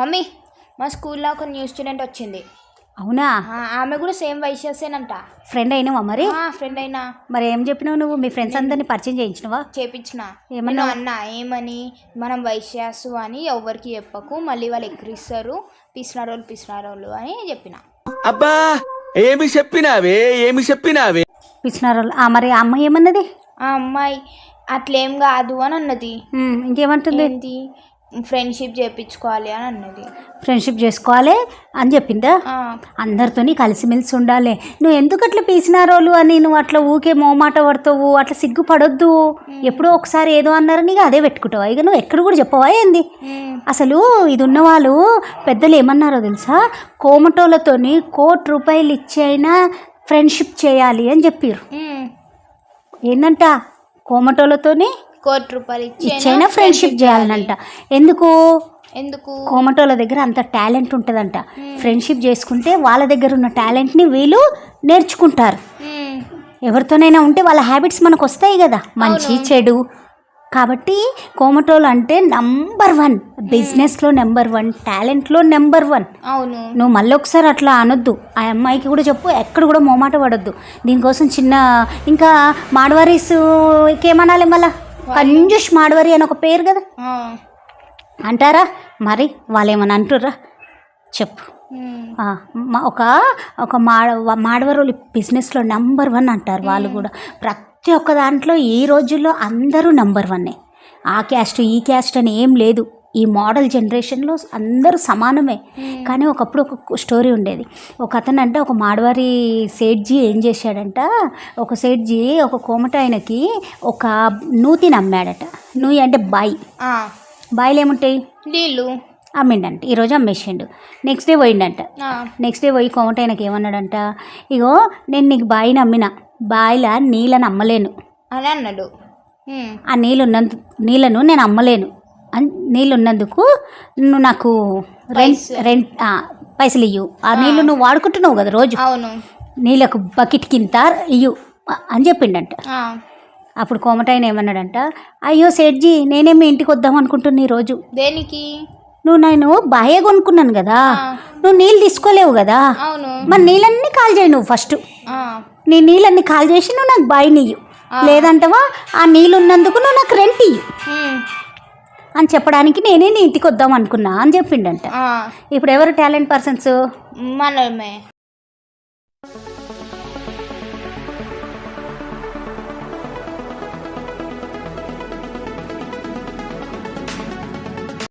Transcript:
Mummy మా స్కూల్లో ఒక న్యూ స్టూడెంట్ వచ్చింది. అవునా? ఆ, ఆమె కూడా సేమ్ వైశ్యసేనంట ఫ్రెండ్ అయినావా మరి? ఫ్రెండ్ అయినా. మరి ఏం చెప్పినావు నువ్వు? మీ ఫ్రెండ్స్ అందరిని పరిచయం చేయించినవా? చేపించిన. ఏమన్నా? నేను అన్న ఏమని? మనం వైశ్యాసు అని ఎవరికి చెప్పకు మళ్ళీ వాళ్ళు ఎక్కిరిస్తారు పిసినారోళ్ళు పిసినారోళ్ళు అని చెప్పిన. అబ్బా ఏమి చెప్పినావే? ఏమి చెప్పినావే? పిచ్చినారు ఆ మరి ఆ అమ్మాయి ఏమన్నది? ఆ అమ్మాయి అట్లేం కాదు అని అన్నది. ఉమ్, ఇంకేమంటుంది? ఏంటి? ఫ్రెండ్షిప్ చేపించుకోవాలి అని అన్నది. ఫ్రెండ్షిప్ చేసుకోవాలి అని చెప్పిందా? అందరితోని కలిసిమెలిసి ఉండాలి. నువ్వు ఎందుకు అట్లా పీసినారోలు అని నువ్వు అట్లా ఊకే మోమాట పడతావు? అట్లా సిగ్గుపడొద్దు. ఎప్పుడో ఒకసారి ఏదో అన్నారు నీకు అదే పెట్టుకుంటావా? ఇక నువ్వు ఎక్కడ కూడా చెప్పవా ఏంది? అసలు ఇది ఉన్నవాళ్ళు పెద్దలు ఏమన్నారో తెలుసా? కోమటోళ్ళతోని కోటి రూపాయలు ఇచ్చి అయినా ఫ్రెండ్షిప్ చేయాలి అని చెప్పారు. ఏందంట? కోమటోళ్ళతోని కోటి రూపాయలు ఇచ్చి ఇచ్చైనా ఫ్రెండ్షిప్ చేయాలనంట ఎందుకు? ఎందుకు? కోమటోళ్ళ దగ్గర అంత టాలెంట్ ఉంటుందంట. ఫ్రెండ్షిప్ చేసుకుంటే వాళ్ళ దగ్గర ఉన్న టాలెంట్ని వీళ్ళు నేర్చుకుంటారు. ఎవరితోనైనా ఉంటే వాళ్ళ హ్యాబిట్స్ మనకు వస్తాయి కదా. మంచి చెడు. కాబట్టి కోమటోళ్ళు అంటే నంబర్ వన్ బిజినెస్లో నెంబర్ వన్ టాలెంట్లో నెంబర్ వన్ అవును. నువ్వు మళ్ళీ ఒకసారి అట్లా అనొద్దు. ఆ అమ్మాయికి కూడా చెప్పు ఎక్కడ కూడా మోమాట పడొద్దు. దీనికోసం చిన్న ఇంకా మాడవారీస్ ఏమనాలి మళ్ళా? కంజూష్ మాడవారి అని ఒక పేరు కదా? అంటారా? మరి వాళ్ళు ఏమని అంటుర్రా? చెప్పు. ఒక ఒక మాడ మాడవరోలు బిజినెస్లో నెంబర్ వన్ అంటారు వాళ్ళు కూడా. ప్రతి ఒక్క దాంట్లో ఈ రోజుల్లో అందరూ నెంబర్ వన్నే. ఆ క్యాస్ట్ ఈ క్యాస్ట్ అని ఏం లేదు. ఈ మోడల్ జనరేషన్లో అందరూ సమానమే. కానీ ఒకప్పుడు ఒక స్టోరీ ఉండేది. ఒక అతను అంటే ఒక మాడవారి సేట్జీ ఏం చేశాడంట ఒక సేట్జీ ఒక కోమట ఆయనకి ఒక నూతిని అమ్మాడట నూయి అంటే బాయి. బాయిలు ఏముంటాయి నీళ్ళు. అమ్మిండంట. ఈరోజు అమ్మేసిండు. నెక్స్ట్ డే పోయిండంట. నెక్స్ట్ డే పోయి కోమట ఆయనకి ఏమన్నాడంట? ఇగో నేను నీకు బాయిని అమ్మిన బాయిల నీళ్ళని అమ్మలేను. అని అన్నాడు. ఆ నీళ్ళు ఉన్నందు నీళ్ళను నేను అమ్మలేను. నీళ్ళు ఉన్నందుకు నువ్వు నాకు రెంట్ రెంట్ పైసలు ఇయ్యు. ఆ నీళ్ళు నువ్వు వాడుకుంటున్నావు కదా రోజు. అవును. నీళ్ళకు బకెట్ కింద ఇయ్యు అని చెప్పిండంట. అప్పుడు కోమట ఆయన ఏమన్నాడంట అయ్యో సేట్జీ నేనే మీ ఇంటికి వద్దాం అనుకుంటున్నా ఈరోజు దేనికి? నువ్వు నేను బాయే కొనుక్కున్నాను కదా. నువ్వు నీళ్ళు తీసుకోలేవు కదా. మరి నీళ్ళన్నీ కాల్ చేయి నువ్వు ఫస్ట్. నీ నీళ్ళన్నీ కాల్ చేసి నువ్వు నాకు బాయి నీయు లేదంటవా ఆ నీళ్ళు ఉన్నందుకు నువ్వు నాకు రెంట్ ఇయ్యు అని చెప్పడానికి నేనే నీ ఇంటికి వద్దాం అనుకున్నా అని చెప్పిండంట. ఇప్పుడు ఎవరు టాలెంట్ పర్సన్స్? మనమే